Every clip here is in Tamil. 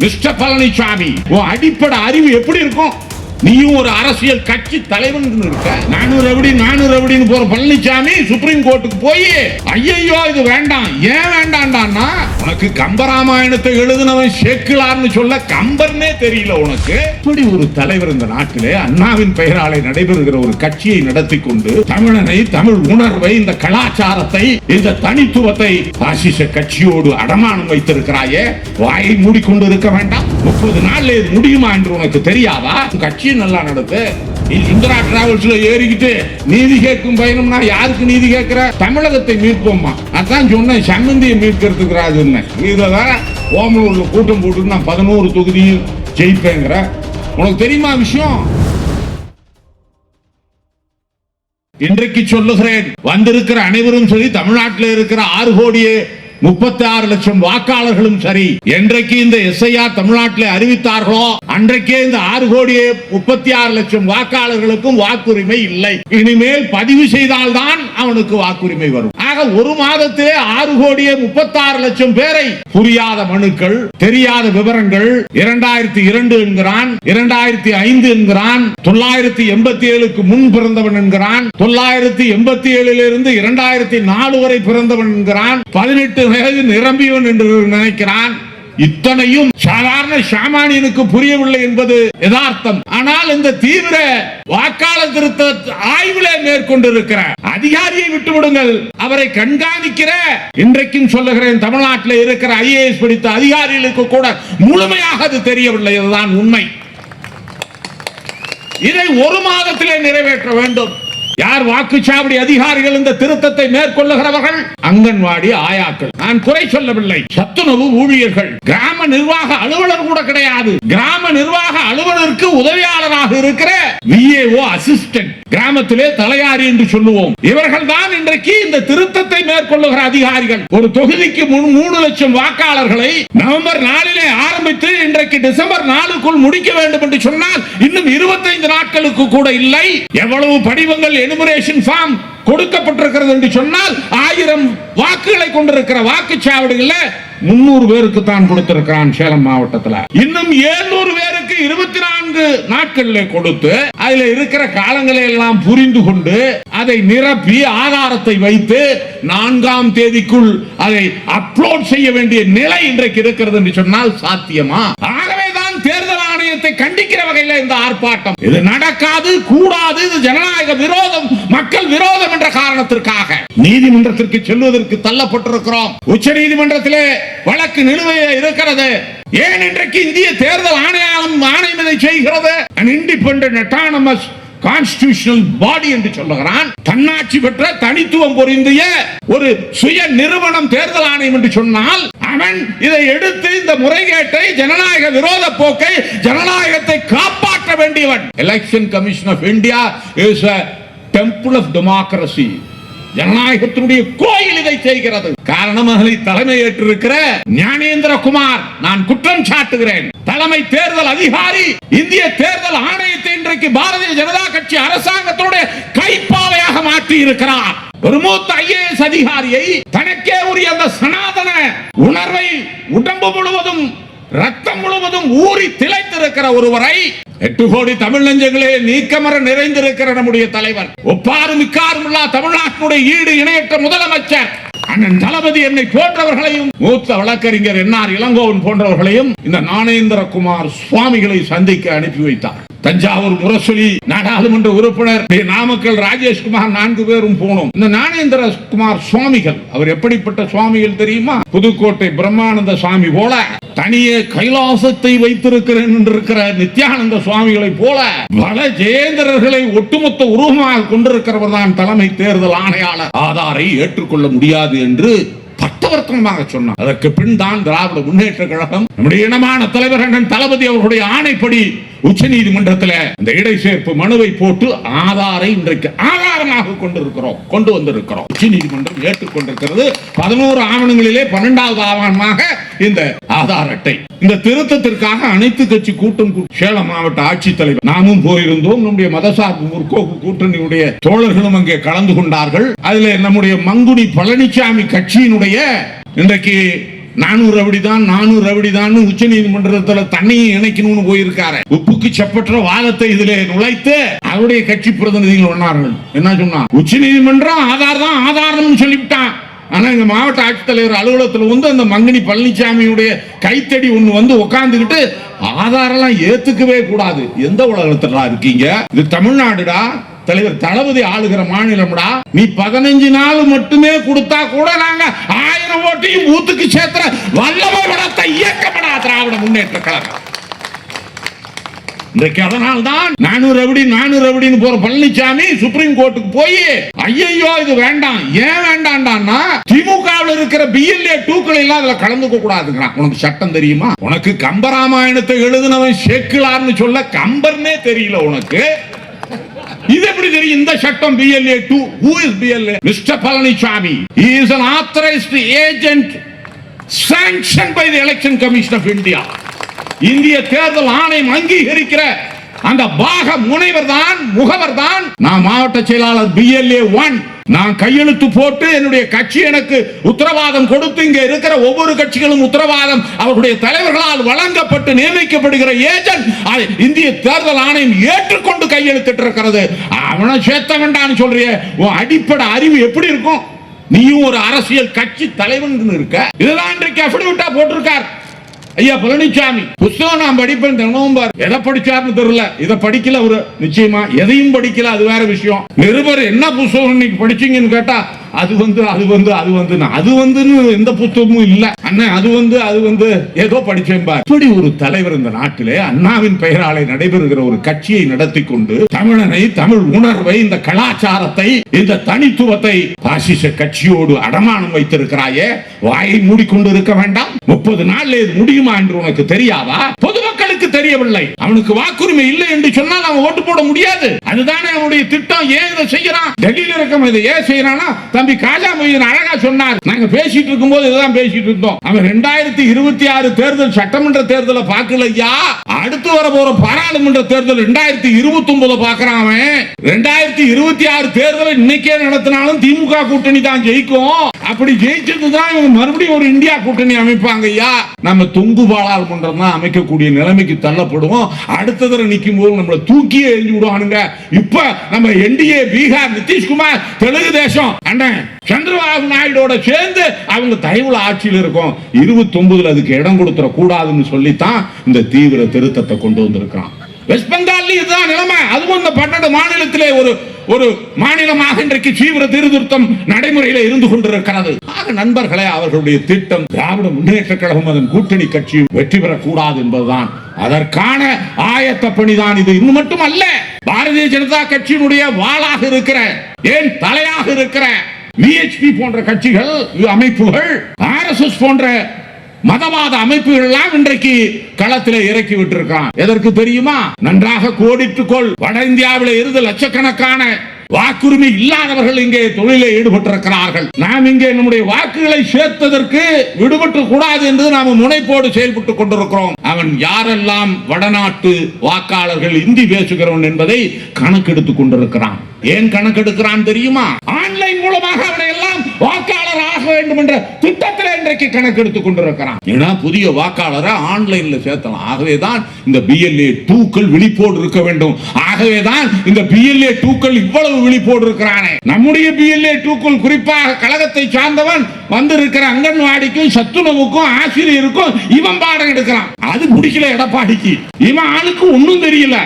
மிஸ்டர் பழனிசாமி உன் அடிப்படை அறிவு எப்படி இருக்கும்? நீயும் ஒரு அரசியல் கட்சி தலைவன் இருக்க. நானூறு எப்படி நானூறு எப்படின்னு போற பழனிசாமி சுப்ரீம் கோர்ட்டுக்கு போய் ஐயையோ இது வேண்டாம். ஏன் வேண்டாம்டான்னா உனக்கு கம்பராமாயணத்தை எழுதினவன் சேக்கிலார்னு சொல்ல கம்பர்னே தெரியல உனக்கு. இப்படி ஒரு தலைவர் இந்த நாட்டிலே அண்ணாவின் பெயராலே நடைபெறுகிற ஒரு கட்சியை நடத்தி கொண்டு தமிழனை தமிழ் உணர்வை இந்த கலாச்சாரத்தை இந்த தனித்துவத்தை பாசிச கட்சியோடு அடமானம் வைத்திருக்கிறாயே. வாயை மூடிக்கொண்டு இருக்க வேண்டாம். முப்பது நாள்ல முடியுமா என்று உனக்கு தெரியாதா? கட்சி கட்சியை நல்லா நடத்து இந்திரா டிராவல்ஸ்ல ஏறிக்கிட்டு நீதி கேட்கும் பயணம்னா யாருக்கு நீதி கேட்கிற? தமிழகத்தை மீட்போம்மா. அதான் சொன்னேன் சம்மந்தியை மீட்கிறதுக்கு ராஜுன்னு இதுல ஓமலூர்ல கூட்டம் போட்டு நான் பதினோரு தொகுதியும் ஜெயிப்பேங்கிற. உனக்கு தெரியுமா விஷயம்? இன்றைக்கு சொல்லுகிறேன் வந்திருக்கிற அனைவரும் சரி தமிழ்நாட்டில் இருக்கிற ஆறு கோடியே முப்பத்தி ஆறு லட்சம் வாக்காளர்களும் சரி என்றைக்கு இந்த எஸ்ஐஆர் தமிழ்நாட்டில் அறிவித்தார்களோ அன்றைக்கே இந்த ஆறு கோடியே முப்பத்தி ஆறு லட்சம் வாக்காளர்களுக்கும் வாக்குரிமை இல்லை. இனிமேல் பதிவு செய்தால்தான் அவனுக்கு வாக்குரிமை வரும். ஆக ஒரு மாதத்திலே ஆறு கோடியே முப்பத்தி ஆறு லட்சம் பேரை புரியாத மனுக்கள் தெரியாத விவரங்கள் இரண்டாயிரத்தி இரண்டு என்கிறான் இரண்டாயிரத்தி ஐந்து என்கிறான் தொள்ளாயிரத்தி எண்பத்தி ஏழுக்கு முன் பிறந்தவன் என்கிறான் தொள்ளாயிரத்தி எண்பத்தி ஏழிலிருந்து இரண்டாயிரத்தி நாலு வரை பிறந்தவன் என்கிறான் பதினெட்டு வயது நிரம்பியவன் என்று நினைக்கிறான். இத்தனையும் சாதாரண சாமானியனுக்கு புரியவில்லை என்பது யதார்த்தம். ஆனால் இந்த தீவிர வாக்காளர் திருத்த ஆய்வுல மேற்கொண்டிருக்கிற அதிகாரியை விட்டுவிடுங்கள். அவரை கண்காணிக்கிற இன்றைக்கும் சொல்லுகிறேன் தமிழ்நாட்டில் இருக்கிற ஐஏஎஸ் படித்த அதிகாரிகளுக்கு கூட முழுமையாக அது தெரியவில்லை. இதுதான் உண்மை. இதை ஒரு மாதத்திலே நிறைவேற்ற வேண்டும். யார் வாக்குச்சாவடி அதிகாரிகள் இந்த திருத்தத்தை மேற்கொள்ளுகிறவர்கள்? அங்கன்வாடி ஆயாக்கள். நான் குறை சொல்லவில்லை. சத்துணவு ஊழியர்கள். கிராம நிர்வாக அலுவலர் கூட கிடையாது. கிராம நிர்வாக அலுவலருக்கு உதவியாளராக இருக்கிற விஏஓ அசிஸ்டன்ட் கிராமத்திலே தலையாரி என்று சொல்லுவோம். இவர்கள் தான் இன்றைக்கு இந்த திருத்தத்தை மேற்கொள்ளுகிற அதிகாரிகள். ஒரு தொகுதிக்கு மூணு லட்சம் வாக்காளர்களை நவம்பர் நாலிலே ஆரம்பித்து இன்றைக்கு டிசம்பர் நாலுக்குள் முடிக்க வேண்டும் என்று சொன்னால் இன்னும் 25 நாட்களுக்கு கூட இல்லை. எவ்வளவு படிவங்கள் எனுமரேஷன் ஃபார்ம் கொடுக்கப்பட்டிருக்கிறது என்று சொன்னால் ஆயிரம் வாக்குகளை கொண்டிருக்கிற வாக்குச்சாவடிகள்ல முன்னூறு பேருக்கு தான் கொடுத்திருக்கிறான் சேலம் மாவட்டத்தில். இன்னும் 700 பேருக்கு இருபத்தி நான்கு நாட்கள்ல கொடுத்து அதுல இருக்கிற காலங்களை எல்லாம் புரிந்து கொண்டு அதை நிரப்பி ஆதாரத்தை வைத்து நான்காம் தேதிக்குள் அதை அப்லோட் செய்ய வேண்டிய நிலை இன்றைக்கு இருக்கிறது என்று சொன்னால் சாத்தியமா? ஆகவேதான் தேர்தல் ஆணையத்தை கண்டிக்கிற வகையில் இந்த ஆர்ப்பாட்டம். இது நடக்காது கூடாது இது ஜனநாயக விரோதம் மக்கள் விரோதம் என்ற காரணத்திற்காக. நீதிமன்றத்திற்கு செல்வதற்கு தள்ளப்பட்டிருக்கிறோம். உச்ச நீதிமன்றத்திலே வழக்கு நிலுவையில் இருக்கிறது. ஏன் இன்றைக்கு இந்திய தேர்தல் ஆணையம் ஆணையம் இதை செய்கிறது? An independent autonomous constitutional body என்று சொல்லுகிறான். தன்னாட்சி பெற்ற தனித்துவம் பொருந்திய ஒரு சுய நிறுவனம் தேர்தல் ஆணையம் என்று சொன்னால் அவன் இதை எடுத்து இந்த முறைகேட்டை ஜனநாயக விரோத போக்கை ஜனநாயகத்தை காப்பாற்ற வேண்டியவன். Election commission of India is a temple of democracy ஜனநாயகத்தினுடைய கோயில் இதை செய்கிறது. காரணமகளை தலைமை ஏற்றிருக்கிற ஞானேந்திர குமார். நான் குற்றம் சாட்டுகிறேன். தலைமை தேர்தல் அதிகாரி இந்திய தேர்தல் ஆணையத்தை இன்றைக்கு பாரதிய ஜனதா கட்சி அரசாங்கத்தோட கைப்பாவையாக மாற்றி இருக்கிறார் ஒரு மூத்த ஐஏஎஸ் அதிகாரியை தனக்கே உரிய அந்த சனாதன உணர்வை உடம்பு முழுவதும் ரத்தம் முழுவதும் ஊறி திளைத்திருக்கிற ஒருவரை எட்டு கோடி தமிழ் நெஞ்சங்களே நீக்கமர நிறைந்திருக்கிற நம்முடைய தலைவர். ஒப்பாரும் இக்காரும் இல்லா தமிழ்நாட்டினுடைய ஈடு இணையற்ற முதலமைச்சர். அண்ணன் தளபதி என்னை போன்றவர்களையும் மூத்த வழக்கறிஞர் என்ஆர் இளங்கோவன் போன்றவர்களையும் இந்த ஞானேந்திரகுமார் சுவாமிகளை சந்திக்க அனுப்பி வைத்தார். தஞ்சாவூர் முரசொலி நாடாளுமன்ற உறுப்பினர் நாமக்கல் ராஜேஷ்குமார் நான்கு பேரும் போனோம். இந்த ஞானேந்திர குமார் சுவாமிகள் அவர் எப்படிப்பட்ட சுவாமிகள் தெரியுமா? புதுக்கோட்டை பிரம்மானந்த சுவாமி போல தனியே கைலாசத்தை வைத்திருக்கிறேன் என்றிருக்கிற நித்யானந்த சுவாமிகளை போல பல ஜெயேந்திரர்களை ஒட்டுமொத்த உருவமாக கொண்டிருக்கிறவர் தான் தலைமை தேர்தல் ஆணையாளர். ஆதாரை ஏற்றுக்கொள்ள முடியாது என்று அர்த்தவர்த்தமாக சொன்னார். அதற்கு பின் தான் திராவிட முன்னேற்ற கழகம் நம்முடைய இனமான தலைவர் அண்ணன் தளபதி அவர்களுடைய ஆணைப்படி உச்ச நீதிமன்றத்தில் இந்த இடை சேர்ப்பு மனுவை போட்டு ஆதாரை இன்றைக்கு ஆதாரமாக கொண்டிருக்கிறோம். கொண்டு வந்திருக்கிறோம். உச்ச நீதிமன்றம் ஏற்றுக்கொண்டிருக்கிறது. பதினோரு ஆவணங்களிலே பன்னெண்டாவது ஆவணமாக இந்த ஆதார் அட்டை இந்த திருத்தத்திற்காக அனைத்து கட்சி கூட்டம் சேலம் மாவட்ட ஆட்சித்தலைவர். நாமும் போயிருந்தோம். நம்முடைய மதசார்பு முற்போக்கு கூட்டணியுடைய தோழர்களும் அங்கே கலந்து கொண்டார்கள். அதுல நம்முடைய மங்குடி பழனிசாமி கட்சியினுடைய இன்றைக்கு நானூறு அப்படிதான் தான் நானூறு ரவுடி தான் உச்ச நீதிமன்றத்துல தன்னையும் இணைக்கணும்னு போயிருக்காரு. உப்புக்கு செப்பற்ற வாதத்தை இதுல நுழைத்து அவருடைய கட்சி பிரதிநிதிகள் சொன்னார்கள் என்ன சொன்னா உச்ச நீதிமன்றம் ஆதார் தான் ஆதாரம்னு சொல்லிவிட்டான். ஆனா இந்த மாவட்ட ஆட்சித்தலைவர் அலுவலகத்தில் வந்து அந்த மங்கினி பழனிசாமியுடைய கைத்தடி ஒண்ணு வந்து உட்காந்துக்கிட்டு ஆதாரெல்லாம் ஏத்துக்கவே கூடாது. எந்த உலகத்துல இருக்கீங்க? இது தமிழ்நாடுடா. தலைவர் தளபதி ஆளுகிற மாநிலம்டா. நீ பதினஞ்சு நாள் மட்டுமே கொடுத்தா கூட நாங்க ஆயிரம் ஓட்டையும் ஊத்துக்கு சேர்த்துற வல்லமை வளர்த்த இயக்கப்படா திராவிட முன்னேற்ற கழகம். இன்றைக்கு அதனால் தான் நானூறு ரவுடி நானூறு ரவுடின்னு போற பழனிசாமி சுப்ரீம் கோர்ட்டுக்கு போய் ஐயையோ இது வேண்டாம். ஏன் வேண்டாம்டான்னா திமுகவில் இருக்கிற பிஎல்ஏ டூக்கள் எல்லாம் அதுல கலந்துக்க கூடாதுங்கிறான். உனக்கு சட்டம் தெரியுமா? உனக்கு கம்பராமாயணத்தை எழுதினவன் சேக்கிலார்னு சொல்ல கம்பர்னே தெரியல உனக்கு. இது எப்படி தெரியும்? இந்த சட்டம் BLA two who is BLA mister Palanisami is an authorised agent agent sanctioned by the election commission of india. இந்திய தேர்தல் ஆணையம் அங்கீகரிக்கிற அந்த பாக முனைவர் தான் முகவர் தான் நான் மாவட்ட செயலாளர் பிஎல்ஏ ஒன் நான் கையெழுத்து போட்டு என்னுடைய கட்சி எனக்கு உத்தரவாதம் கொடுத்து இங்க இருக்கிற ஒவ்வொரு கட்சிகளும் உத்தரவாதம் அவர்களுடைய தலைவர்களால் வழங்கப்பட்டு நியமிக்கப்படுகிற ஏஜென்ட் இந்திய தேர்தல் ஆணையம் ஏற்றுக்கொண்டு கையெழுத்திட்டு இருக்கிறது. அவனை சேர்த்த வேண்டாம்னு சொல்றிய. உன் அடிப்படை அறிவு எப்படி இருக்கும்? நீயும் ஒரு அரசியல் கட்சி தலைவன் இருக்க? இதுதான் இன்றைக்கு அபிடவிட்டா போட்டிருக்கார். ஐயா பழனிசாமி புஸ்தகம் நான் படிப்பேன் தினமும் பாரு. எதை படிச்சாருன்னு தெரியல. இதை படிக்கல அவரு. நிச்சயமா எதையும் படிக்கல அது வேற விஷயம். நிருபர் என்ன புஸ்தகம் இன்னைக்கு படிச்சீங்கன்னு கேட்டா அது வந்து அது வந்து அது வந்து அது வந்துன்னு எந்த புத்தகமும் இல்ல. அண்ணன் அது வந்து அது வந்து ஏதோ படிச்சேன் பார். இப்படி ஒரு தலைவர் இந்த நாட்டிலே அண்ணாவின் பெயராலே நடைபெறுகிற ஒரு கட்சியை நடத்தி கொண்டு தமிழனை தமிழ் உணர்வை இந்த கலாச்சாரத்தை இந்த தனித்துவத்தை பாசிச கட்சியோடு அடமானம் வைத்திருக்கிறாயே வாயை மூடிக்கொண்டு இருக்க வேண்டாம். முப்பது நாள்ல இது முடியுமா என்று உனக்கு தெரியாதா? பொது பொதுமக்களுக்கு தெரியவில்லை. அவனுக்கு வாக்குரிமை இல்லை என்று சொன்னால் அவன் ஓட்டு போட முடியாது. அதுதானே அவனுடைய திட்டம். ஏன் இதை செய்யறான்? டெல்லியில இருக்க இதை ஏன் செய்யறானா தம்பி காஜா மொய்தீன் அழகா சொன்னார். நாங்க பேசிட்டு இருக்கும் போது இதுதான் பேசிட்டு இருந்தோம். அவன் ரெண்டாயிரத்தி இருபத்தி ஆறு தேர்தல் சட்டமன்ற தேர்தலை பார்க்கலையா? அடுத்து வர போற பாராளுமன்ற தேர்தல் ரெண்டாயிரத்தி இருபத்தி ஒன்பது பாக்குறான் அவன். ரெண்டாயிரத்தி இருபத்தி ஆறு தேர்தலை இன்னைக்கே நடத்தினாலும் திமுக கூட்டணி தான் ஜெயிக்கும். அப்படி ஜெயிச்சது தான் இவங்க மறுபடியும் ஒரு இந்தியா கூட்டணி அமைப்பாங்க ஐயா நம்ம தொங்கு பாராளுமன்றம் தான் அமைக்கக்கூடிய நிலைமை நிலைமைக்கு தள்ளப்படுவோம். அடுத்த தடவை நிற்கும் போது நம்மளை தூக்கியே எழுதி விடுவானுங்க. இப்ப நம்ம என்டிஏ பீகார் நிதிஷ்குமார் தெலுங்கு தேசம் அண்ணன் சந்திரபாபு நாயுடோட சேர்ந்து அவங்க தயவுல ஆட்சியில் இருக்கும். இருபத்தி ஒன்பதுல அதுக்கு இடம் கொடுத்துட கூடாதுன்னு சொல்லித்தான் இந்த தீவிர திருத்தத்தை கொண்டு வந்திருக்கான் வெஸ்ட் பெங்கால் இதுதான் நிலைமை. அதுவும் இந்த பன்னெண்டு மாநிலத்திலே ஒரு ஒரு மாநிலமாக இன்றைக்கு தீவிர திருத்தம் நடைமுறையில இருந்து கொண்டிருக்கிறது. ஆக நண்பர்களே அவர்களுடைய திட்டம் திராவிட முன்னேற்ற கழகம் அதன் கூட்டணி கட்சி வெற்றி பெறக்கூடாது என்பதுதான். அதற்கான ஆயத்த பணிதான் இது. இன்னும் மட்டும் அல்ல பாரதிய ஜனதா கட்சியினுடைய வாளாக இருக்கிற ஏன் தலையாக இருக்கிற விஹெச்பி போன்ற கட்சிகள் அமைப்புகள் ஆர்எஸ்எஸ் போன்ற மதவாத அமைப்புகள் எல்லாம் இன்றைக்கு களத்தில் இறக்கி விட்டிருக்கான். எதற்கு தெரியுமா? நன்றாக கோடிட்டுக்கொள் வட இந்தியாவில் இருந்து லட்சக்கணக்கான வாக்குரிமை இல்லாதவர்கள் இங்கே தொழிலை ஈடுபட்டிருக்கிறார்கள். நாம் இங்கே நம்முடைய வாக்குகளை சேர்த்ததற்கு விடுபட்டு கூடாது என்று நாம் முனைப்போடு செயல்பட்டுக் கொண்டிருக்கிறோம். அவன் யாரெல்லாம் வடநாட்டு வாக்காளர்கள் இந்தி பேசுகிறவன் என்பதை கணக்கெடுத்துக் கொண்டிருக்கிறான். ஏன் கணக்கெடுக்கிறான் தெரியுமா? ஆன்லைன் மூலமாக அவனை எல்லாம் வாக்காளர் ஆக வேண்டும் என்ற திட்டத்தில் இன்றைக்கு கணக்கெடுத்துக் கொண்டிருக்கிறான். ஏன்னா புதிய வாக்காளரை ஆன்லைன்ல சேர்த்தலாம். ஆகவேதான் இந்த பிஎல்ஏ டூக்கள் விழிப்போடு இருக்க வேண்டும். ஆகவேதான் இந்த பிஎல்ஏ டூக்கள் இவ்வளவு விழிப்போடு இருக்கிறானே. நம்முடைய பிஎல்ஏ டூக்கள் குறிப்பாக கழகத்தை சார்ந்தவன் வந்திருக்கிற அங்கன்வாடிக்கும் சத்துணவுக்கும் ஆசிரியருக்கும் இவன் பாடம் எடுக்கிறான். அது பிடிக்கல எடப்பாடிக்கு. இவன் ஆளுக்கு ஒன்னும் தெரியல.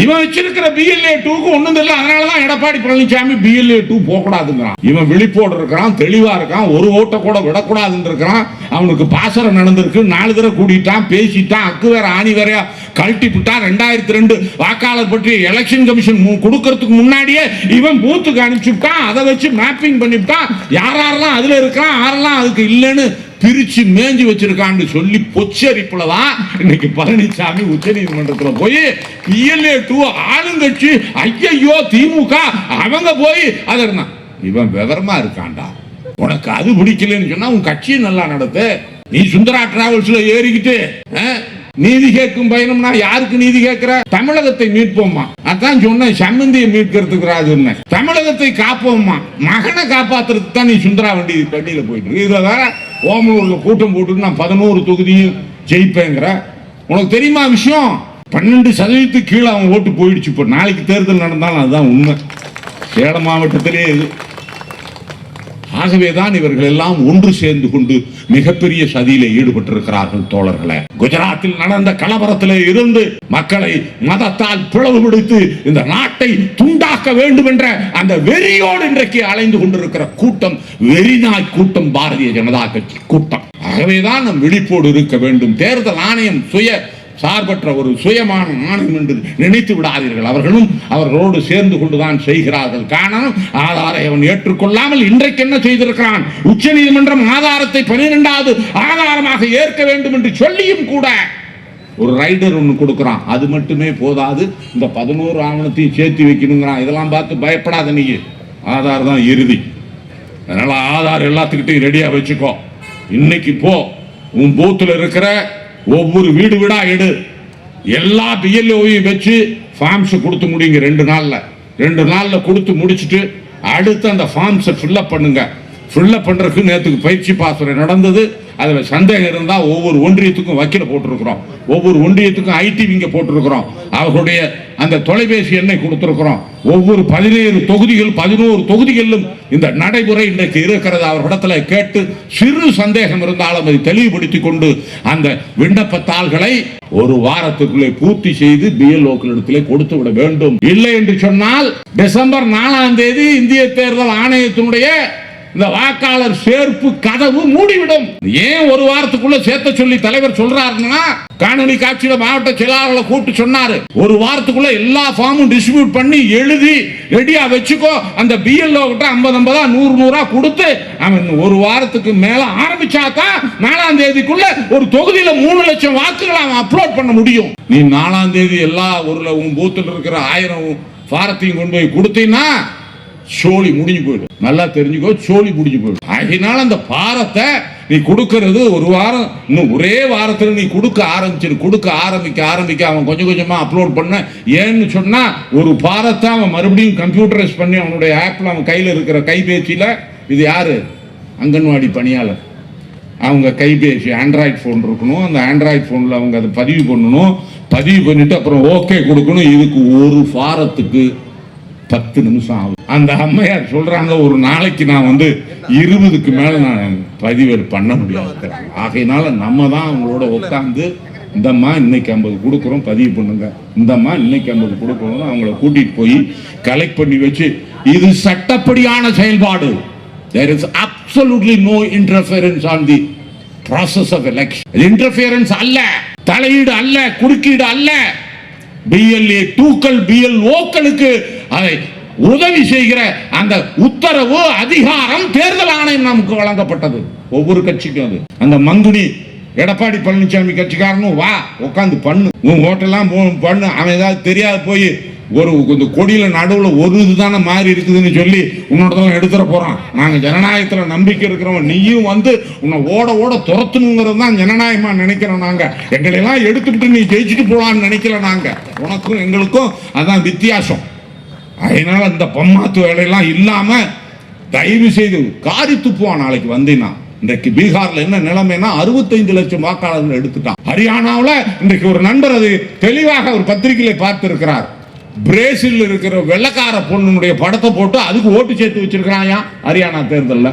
இவன் வச்சிருக்கிற பிஎல்ஏ டூக்கு ஒண்ணும் தெரியல. அதனாலதான் எடப்பாடி பழனிசாமி பிஎல்ஏ டூ போகக்கூடாதுங்கிறான். இவன் விழிப்போடு இருக்கிறான் தெளிவா இருக்கான் ஒரு ஓட்டை கூட விடக்கூடாதுன்னு இருக்கிறான் அவனுக்கு பாசரம் நடந்திருக்கு. நாலு தடவை கூட்டிட்டான் பேசிட்டான் அக்கு வேற ஆணி வேற கழட்டி விட்டான் ரெண்டாயிரத்தி ரெண்டு வாக்காளர் பற்றி எலெக்ஷன் கமிஷன் கொடுக்கறதுக்கு முன்னாடியே இவன் பூத்துக்கு அனுப்பிச்சுட்டான். அதை வச்சு மேப்பிங் பண்ணிவிட்டான். யார் யாரெல்லாம் அதுல இருக்கிறான் யாரெல்லாம் அதுக்கு இல்லைன்னு பிரிச்சு மேஞ்சு வச்சிருக்கான்னு சொல்லி பொச்சரிப்புல தான் இன்னைக்கு பழனிசாமி உச்ச நீதிமன்றத்துல போய் பிஎல்ஏ டூ ஆளுங்கட்சி ஐயையோ திமுக அவங்க போய் அதை இருந்தான் இவன் விவரமா இருக்கான்டா. உனக்கு அது பிடிக்கலன்னு சொன்னா உன் கட்சியும் நல்லா நடத்து. நீ சுந்தரா டிராவல்ஸ்ல ஏறிக்கிட்டு நீதி கேட்கும் பயணம்னா யாருக்கு நீதி கேட்கிற? தமிழகத்தை மீட்போம்மா. அதான் சொன்னேன் சம்மந்தியை மீட்கிறதுக்கு சொன்னேன் தமிழகத்தை காப்போம்மா. மகனை காப்பாத்துறதுக்கு தான் நீ சுந்தரா வண்டி வண்டியில போயிட்டு இருக்கு. இதுல வேற ஓமலூர்ல கூட்டம் போட்டு நான் பதினோரு தொகுதியும் ஜெயிப்பேங்கிற. உனக்கு தெரியுமா விஷயம்? பன்னெண்டு சதவீதத்துக்கு கீழே அவன் ஓட்டு போயிடுச்சு. இப்போ நாளைக்கு தேர்தல் நடந்தாலும் அதுதான் உண்மை. சேலம் மாவட்டத்திலே இது. ஆகவேதான் இவர்கள் எல்லாம் ஒன்று சேர்ந்து கொண்டு மிகப்பெரிய சதியில ஈடுபட்டிருக்கிறார்கள் தோழர்களை. குஜராத்தில் நடந்த கலவரத்தில் இருந்து மக்களை மதத்தால் பிளவுபடுத்தி இந்த நாட்டை துண்டாக்க வேண்டும் என்ற அந்த வெறியோடு இன்றைக்கு அலைந்து கொண்டிருக்கிற கூட்டம் வெறிநாய் கூட்டம் பாரதிய ஜனதா கட்சி கூட்டம். ஆகவேதான் நம் விழிப்போடு இருக்க வேண்டும். தேர்தல் ஆணையம் சுய சார்பற்ற ஒரு சுயமான ஆணையம் என்று நினைத்து விடாதீர்கள். அவர்களும் அவர்களோடு சேர்ந்து கொண்டுதான் செய்கிறார்கள். காரணம் ஆதாரை அவன் ஏற்றுக்கொள்ளாமல் இன்றைக்கு என்ன செய்திருக்கிறான்? உச்ச நீதிமன்றம் ஆதாரத்தை பனிரெண்டாவது ஆதாரமாக ஏற்க வேண்டும் என்று சொல்லியும் கூட ஒரு ரைடர் ஒன்று கொடுக்குறான். அது மட்டுமே போதாது. இந்த பதினோரு ஆவணத்தையும் சேர்த்து வைக்கணுங்கிறான். இதெல்லாம் பார்த்து பயப்படாத நீ. ஆதார் தான் இறுதி. அதனால் ஆதார் எல்லாத்துக்கிட்டையும் ரெடியாக வச்சுக்கோ. இன்னைக்கு போ. உன் பூத்தில் இருக்கிற ஒவ்வொரு வீடு வீடா எடு. எல்லா பிஎல்ஓவையும் வச்சு ஃபார்ம்ஸ் கொடுத்து முடியுங்க ரெண்டு நாள்ல. ரெண்டு நாள்ல கொடுத்து முடிச்சுட்டு அடுத்து அந்த ஃபார்ம்ஸை ஃபில்லப் பண்ணுங்க. ஃபில்லப் பண்றதுக்கு நேற்றுக்கு பயிற்சி பாசுரை நடந்தது. அதில் சந்தேகம் இருந்தால் ஒவ்வொரு ஒன்றியத்துக்கும் வக்கீல போட்டிருக்கிறோம். ஒவ்வொரு ஒன்றியத்துக்கும் ஐடி விங்க போட்டிருக்கிறோம். அவர்களுடைய அந்த தொலைபேசி எண்ணை கொடுத்துருக்கிறோம். ஒவ்வொரு பதினேழு தொகுதிகள் பதினோரு தொகுதிகளிலும் இந்த நடைமுறை இன்றைக்கு இருக்கிறது அவர்களிடத்தில் கேட்டு சிறு சந்தேகம் இருந்தாலும் அதை தெளிவுபடுத்தி கொண்டு அந்த விண்ணப்பத்தாள்களை ஒரு வாரத்துக்குள்ளே பூர்த்தி செய்து பிஎல்ஓக்களிடத்திலே கொடுத்து விட வேண்டும். இல்லை என்று சொன்னால் டிசம்பர் நாலாம் தேதி இந்திய தேர்தல் ஆணையத்தினுடைய இந்த வாக்காளர் சேர்ப்பு கதவு மூடிவிடும். ஏன் ஒரு வாரத்துக்குள்ள சேர்த்த சொல்லி தலைவர் சொல்றாருன்னா காணொலி காட்சியில மாவட்ட செயலாளர்களை கூப்பிட்டு சொன்னாரு. ஒரு வாரத்துக்குள்ள எல்லா ஃபார்மும் டிஸ்ட்ரிபியூட் பண்ணி எழுதி ரெடியா வச்சுக்கோ. அந்த பிஎல்ஓ கிட்ட ஐம்பது ஐம்பதா நூறு நூறா கொடுத்து அவன் ஒரு வாரத்துக்கு மேல ஆரம்பிச்சாதான் நாலாம் தேதிக்குள்ள ஒரு தொகுதியில மூணு லட்சம் வாக்குகளை அவன் அப்லோட் பண்ண முடியும். நீ நாலாம் தேதி எல்லா ஊர்ல உன் பூத்துல இருக்கிற ஆயிரம் வாரத்தையும் கொண்டு போய் கொடுத்தீங்கன்னா சோழி முடிஞ்சு போயிடும். நல்லா தெரிஞ்சுக்கோ சோழி முடிஞ்சு போயிடும். ஆகினால அந்த பாரத்தை நீ கொடுக்கறது ஒரு வாரம் இன்னும் ஒரே வாரத்தில் நீ கொடுக்க ஆரம்பிச்சிரு. கொடுக்க ஆரம்பிக்க ஆரம்பிக்க அவன் கொஞ்சம் கொஞ்சமாக அப்லோட் பண்ண. ஏன்னு சொன்னால் ஒரு பாரத்தை அவன் மறுபடியும் கம்ப்யூட்டரைஸ் பண்ணி அவனுடைய ஆப்பில் அவன் கையில் இருக்கிற கைபேசியில் இது யார்? அங்கன்வாடி பணியாளர். அவங்க கைபேசி ஆண்ட்ராய்ட் ஃபோன் இருக்கணும். அந்த ஆண்ட்ராய்ட் ஃபோனில் அவங்க அதை பதிவு பண்ணணும். பதிவு பண்ணிவிட்டு அப்புறம் ஓகே கொடுக்கணும். இதுக்கு ஒரு ஃபாரத்துக்கு பத்து நிமிஷம் ஆகும் அந்த அம்மையார் சொல்றாங்க ஒரு நாளைக்கு நான் வந்து இருபதுக்கு மேல நான் பதிவேடு பண்ண முடியாது ஆகையினால நம்ம தான் அவங்களோட உட்காந்து இந்தம்மா இன்னைக்கு ஐம்பது கொடுக்குறோம் பதிவு பண்ணுங்க. இந்தம்மா இன்னைக்கு ஐம்பது கொடுக்குறோம் அவங்கள கூட்டிட்டு போய் கலெக்ட் பண்ணி வச்சு இது சட்டப்படியான செயல்பாடு. There is absolutely no interference on the process of election interference அல்ல தலையீடு அல்ல குறுக்கீடு அல்ல. பிஎல்ஏ டூக்கள் பிஎல் ஓக்களுக்கு அதை உதவி செய்கிற அந்த உத்தரவு அதிகாரம் தேர்தல் ஆணையம் நமக்கு வழங்கப்பட்டது. ஒவ்வொரு கட்சிக்கும் அது. அந்த மங்குனி எடப்பாடி பழனிசாமி கட்சிக்காரனும் வா உட்காந்து பண்ணு. உன் ஓட்டெல்லாம் போ- பண்ணு. அவன் ஏதாவது தெரியாது போய் ஒரு இந்த கொடியில் நடுவில் ஒரு இதுதானே மாறி இருக்குதுன்னு சொல்லி உன்னோடதெல்லாம் எடுத்துட போகிறான் நாங்கள் ஜனநாயகத்தில் நம்பிக்கை இருக்கிறவன். நீயும் வந்து உன்னை ஓட ஓட துரத்துணுங்கிறது தான் ஜனநாயகமாக நினைக்கிறோம் நாங்கள் எங்களையெல்லாம் எடுத்துக்கிட்டு நீ ஜெயிச்சுட்டு போகலான்னு நினைக்கல நாங்கள் உனக்கும் எங்களுக்கும் அதான் வித்தியாசம். அதனால அந்த பொம்மாத்து வேலையெல்லாம் இல்லாம தயவு செய்து காரி துப்புவான் நாளைக்கு வந்தீங்கன்னா இன்றைக்கு பீகார்ல என்ன நிலைமைனா அறுபத்தைந்து லட்சம் வாக்காளர்கள் எடுத்துட்டான். ஹரியானாவில் இன்றைக்கு ஒரு நண்பர் அது தெளிவாக ஒரு பத்திரிகையில பார்த்திருக்கிறார். பிரேசில் இருக்கிற வெள்ளக்கார பொண்ணுடைய படத்தை போட்டு அதுக்கு ஓட்டு சேர்த்து வச்சிருக்கிறாயா? ஹரியானா தேர்தலில்.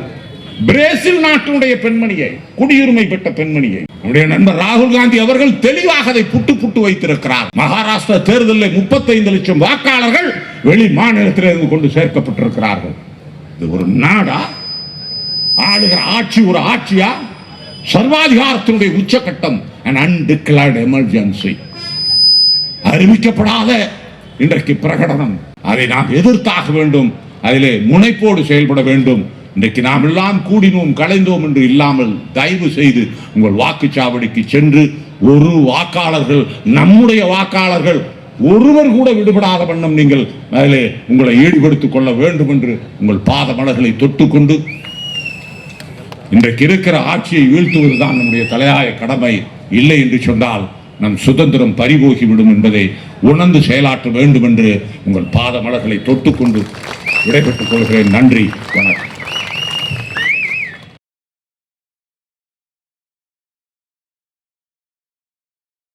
பிரேசில் நாட்டினுடைய பெண்மணியை குடியுரிமை பெற்ற பெண்மணியை. நம்முடைய நண்பர் ராகுல் காந்தி அவர்கள் தெளிவாக அதை புட்டு புட்டு வைத்திருக்கிறார். மகாராஷ்டிரா தேர்தலில் முப்பத்தைந்து லட்சம் வாக்காளர்கள் வெளி மாநிலத்திலிருந்து கொண்டு சேர்க்கப்பட்டிருக்கிறார்கள். இது ஒரு நாடா? ஆளுகிற ஆட்சி ஒரு ஆட்சியா? சர்வாதிகாரத்தினுடைய உச்சகட்டம் அன்டிக்ளேர்டு எமர்ஜென்சி அறிவிக்கப்படாத இன்றைக்கு பிரகடனம். அதை நாம் எதிர்த்தாக வேண்டும். அதிலே முனைப்போடு செயல்பட வேண்டும். இன்றைக்கு நாம் எல்லாம் கூடினோம் கலைந்தோம் என்று இல்லாமல் தயவு செய்து உங்கள் வாக்குச்சாவடிக்கு சென்று ஒரு வாக்காளர்கள் நம்முடைய வாக்காளர்கள் ஒருவர் கூட விடுபடாத வண்ணம் நீங்கள் அதிலே உங்களை ஈடுபடுத்திக் கொள்ள வேண்டும் என்று உங்கள் பாத மலர்களை தொட்டுக்கொண்டு இன்றைக்கு இருக்கிற ஆட்சியை வீழ்த்துவதுதான் நம்முடைய தலையாய கடமை. இல்லை என்று சொன்னால் நம் சுதந்திரம் பறிபோகிவிடும் என்பதை உணர்ந்து செயலாற்ற வேண்டும் என்று உங்கள் பாத மலர்களை தொட்டுக்கொண்டு விடைபெற்றுக் கொள்கிறேன். நன்றி. வணக்கம்.